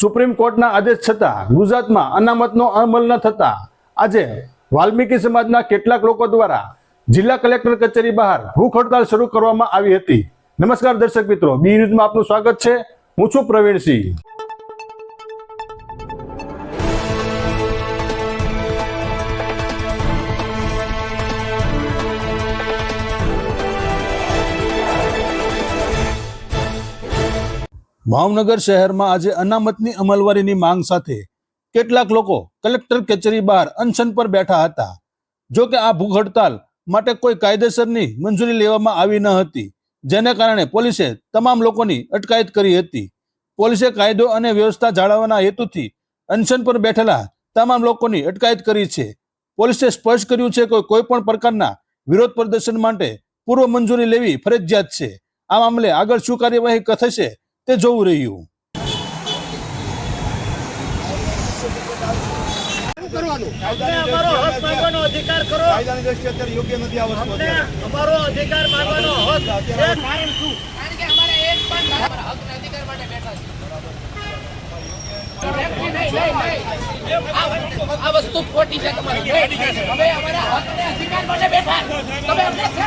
Supreme કોર્ટના આદેશ છતાં ગુજરાતમાં અનામતનો અમલ ન થતા આજે વાલ્મીકી સમાજના કેટલાક લોકો દ્વારા જિલ્લા કલેક્ટર કચેરી બહાર ભૂખ હડતાલ શરૂ કરવામાં આવી હતી. નમસ્કાર દર્શક મિત્રો, બી ન્યૂઝમાં આપનું સ્વાગત છે. હું છું પ્રવીણસિંહ. ભાવનગર શહેરમાં આજે અનામતની અમલવારીની માંગ સાથે કેટલાક લોકો કલેક્ટર કચેરી બહાર અનશન પર બેઠા હતા. જો કે આ ભૂખ હડતાલ માટે કોઈ કાયદેસરની મંજૂરી લેવામાં આવી ન હતી, જેને કારણે પોલીસે તમામ લોકોની અટકાયત કરી હતી. પોલીસે કાયદો અને વ્યવસ્થા જાળવવાના હેતુથી અનશન પર બેઠેલા તમામ લોકોની અટકાયત કરી છે. પોલીસે સ્પષ્ટ કર્યું છે કે કોઈ પણ પ્રકારના વિરોધ પ્રદર્શન માટે પૂર્વ મંજૂરી લેવી ફરજિયાત છે. આ મામલે આગળ શું કાર્યવાહી થશે તે જોવું રહ્યું. કરવાનું? અમારો હક માંગવાનો અધિકાર કરો. કાયદાની અત્યારે યોગ્ય નથી આ વસ્તુ અમને અત્યારે. અમારો અધિકાર માંગવાનો હક છે. કારણ કે અમારે એક પણ અમારા હકના અધિકાર માટે બેઠા છે. નહીં,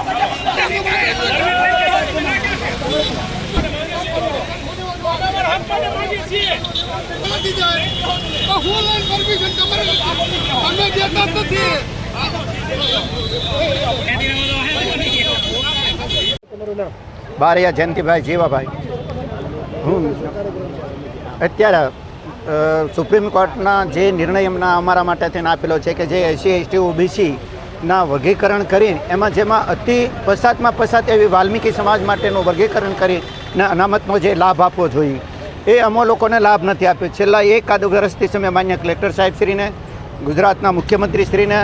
નહીં, જાય તો હું લઈને પરમિશન છે અમે દેતા નથી બારૈયા જયંતિભાઈ જીવાભાઈ. હું અત્યારે સુપ્રીમ કોર્ટના જે નિર્ણય એમના અમારા માટે થઈને આપેલો છે કે જે એસસી એસટી ઓબીસીના વર્ગીકરણ કરી એમાં જેમાં અતિ પસાતમાં પસાત એવી વાલ્મીકી સમાજ માટેનું વર્ગીકરણ કરી ને અનામતનો જે લાભ આપવો જોઈએ. એ અમો લોકોને લાભ નથી આપ્યો. છેલ્લા એકાદ વર્ષથી સમય માન્ય કલેક્ટર સાહેબશ્રીને ગુજરાતના મુખ્યમંત્રીશ્રીને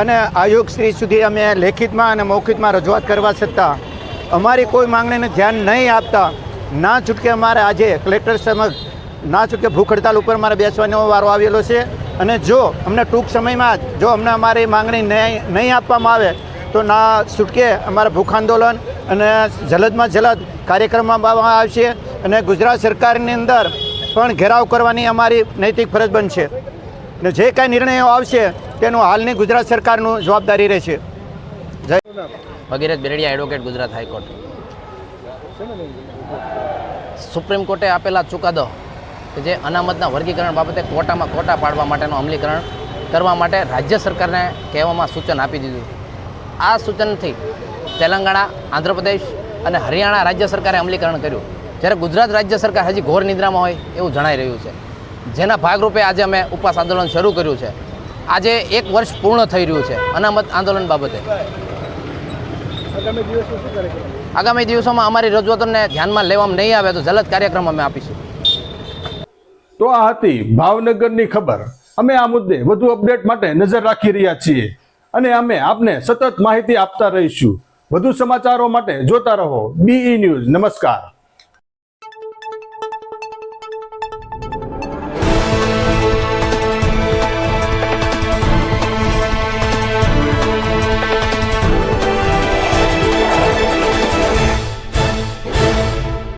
અને આયોગશ્રી સુધી અમે લેખિતમાં અને મૌખિતમાં રજૂઆત કરવા છતાં અમારી કોઈ માંગણીને ધ્યાન નહીં આપતા, ના છૂટકે અમારે આજે કલેક્ટર સમક્ષ, ના છૂટકે ભૂખ હડતાલ ઉપર મારે બેસવાનો વારો આવેલો છે. અને જો અમને ટૂંક સમયમાં જ, જો અમને અમારી માંગણી નહીં નહીં આપવામાં આવે, તો ના છૂટકે અમારા ભૂખ આંદોલન અને જલદમાં જલદ કાર્યક્રમમાં આવશે. અને ગુજરાત સરકારની અંદર પણ ઘેરાવ કરવાની અમારી નૈતિક ફરજ બનશે. અને જે કાંઈ નિર્ણયો આવશે, તેનું હાલની ગુજરાત સરકારનું જવાબદારી રહેશે. Jay Bhagirath Berdiya advocate Gujarat high court. Supreme કોર્ટે આપેલા ચુકાદો કે જે અનામતના વર્ગીકરણ બાબતે કોટામાં કોટા પાડવા માટેનું અમલીકરણ કરવા માટે રાજ્ય સરકારને કહેવામાં સૂચન આપી દીધું. આ સૂચનથી તેલંગાણા, આંધ્રપ્રદેશ અને હરિયાણા રાજ્ય સરકારે અમલીકરણ કર્યું. જ્યારે ગુજરાત રાજ્ય સરકાર હજી ઘોર નિદ્રામાં હોય એવું જણાઈ રહ્યું છે. જેના ભાગરૂપે આજે અમે ઉપવાસ આંદોલન શરૂ કર્યું છે. આજે એક વર્ષ પૂર્ણ થઈ રહ્યું છે અનામત આંદોલન બાબતે. આગામી દિવસોમાં અમારી રજૂઆતોને ધ્યાનમાં લેવામાં નહીં આવે તો જલદ કાર્યક્રમ અમે આપીશું. તો આ હતી ભાવનગરની ખબર. અમે આ મુદ્દે વધુ અપડેટ માટે નજર રાખી રહ્યા છીએ. અને અમે આપને સતત માહિતી આપતા રહીશું. વધુ સમાચારો માટે જોતા રહો. બીઈ ન્યૂઝ નમસ્કાર.